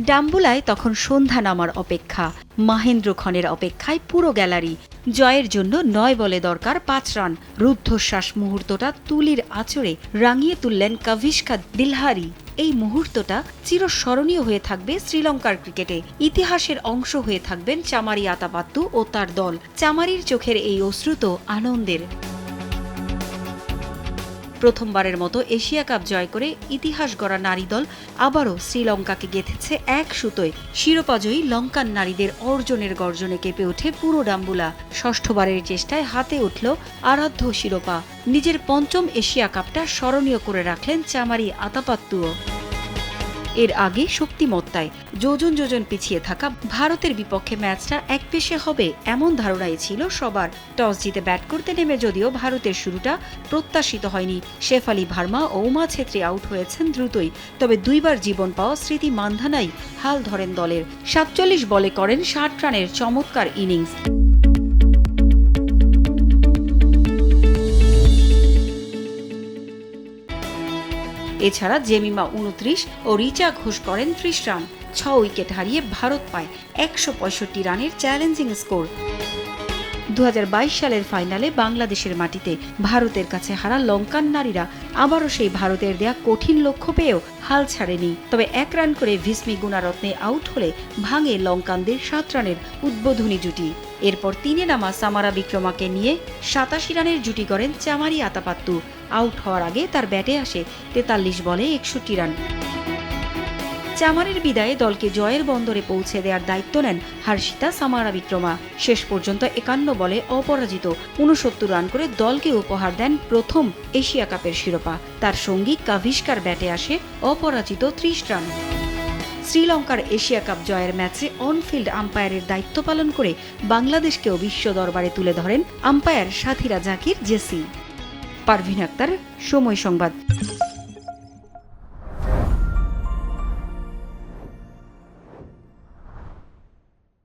ডাম্বুলায় তখন সন্ধ্যা নামার অপেক্ষা। মাহেন্দ্র খনের অপেক্ষায় পুরো গ্যালারি। জয়ের জন্য নয় বলে দরকার পাঁচ রান। রুদ্ধশ্বাস মুহূর্তটা তুলির আচরে রাঙিয়ে তুললেন কাভিস্কা দিলহারি। এই মুহূর্তটা চিরস্মরণীয় হয়ে থাকবে শ্রীলঙ্কার ক্রিকেটে। ইতিহাসের অংশ হয়ে থাকবেন চামারি আতাপাত্তু ও তার দল। চামারির চোখের এই অশ্রুত আনন্দের। প্রথমবারের মতো এশিয়া কাপ জয় করে ইতিহাস গড়া নারী দল আবারও শ্রীলঙ্কাকে গেঁথেছে এক সুতোয়। শিরোপাজয়ী লঙ্কান নারীদের অর্জনের গর্জনে কেঁপে ওঠে পুরো ডাম্বুলা। ষষ্ঠবারের চেষ্টায় হাতে উঠল আরাধ্য শিরোপা। নিজের পঞ্চম এশিয়া কাপটা স্মরণীয় করে রাখলেন চামারি আতাপাত্তুও এর আগে শক্তিমত্তায়। যোজন যোজন পিছিয়ে থাকা ভারতের বিপক্ষে ম্যাচটা এক পেশে হবে এমন ধারণাই ছিল সবার। টস জিতে ব্যাট করতে নেমে যদিও ভারতের শুরুটা প্রত্যাশিত হয়নি। শেফালি ভার্মা ও উমা ছেত্রী আউট হয়েছেন দ্রুতই। তবে দুইবার জীবন পাওয়া স্মৃতি মান্ধানাই হাল ধরেন দলের। সাতচল্লিশ বলে করেন ষাট রানের চমৎকার ইনিংস। এছাড়া জেমিমা উনত্রিশ ও রিচা ঘোষ করেন ত্রিশ রান। ছ উইকেট হারিয়ে ভারত পায় একশো পঁয়ষট্টি রানের চ্যালেঞ্জিং স্কোর। দু হাজার বাইশ সালের ফাইনালে বাংলাদেশের মাটিতে ভারতের কাছে হারা লঙ্কান নারীরা আবারও সেই ভারতের দেয়া কঠিন লক্ষ্য পেয়েও হাল ছাড়েনি। তবে এক রান করে ভিসমি গুণারত্নে আউট হলে ভাঙে লঙ্কানদের সাত রানের উদ্বোধনী জুটি। এরপর তিনে নামা সামারা বিক্রমাকে নিয়ে সাতাশি রানের জুটি করেন চামারি আতাপাত্তু। আউট হওয়ার আগে তার ব্যাটে আসে তেতাল্লিশ বলে একষট্টি রান। চামারের বিদায়ে দলকে জয়ের বন্দরে পৌঁছে দেওয়ার দায়িত্ব নেন হার্ষিতা সামারা বিক্রমা। শেষ পর্যন্ত একান্ন বলে অপরাজিত। উনসত্তর রান করে দলকে উপহার দেন প্রথম এশিয়া কাপের শিরোপা। তার সঙ্গী কাভিস্কার ব্যাটে আসে অপরাজিত ত্রিশ রান। শ্রীলঙ্কার এশিয়া কাপ জয়ের ম্যাচে অনফিল্ড আম্পায়ারের দায়িত্ব পালন করে বাংলাদেশকেও বিশ্ব দরবারে তুলে ধরেন আম্পায়ার সাথীরা জাকির, জেসি। পারভিন আক্তার, সময় সংবাদ।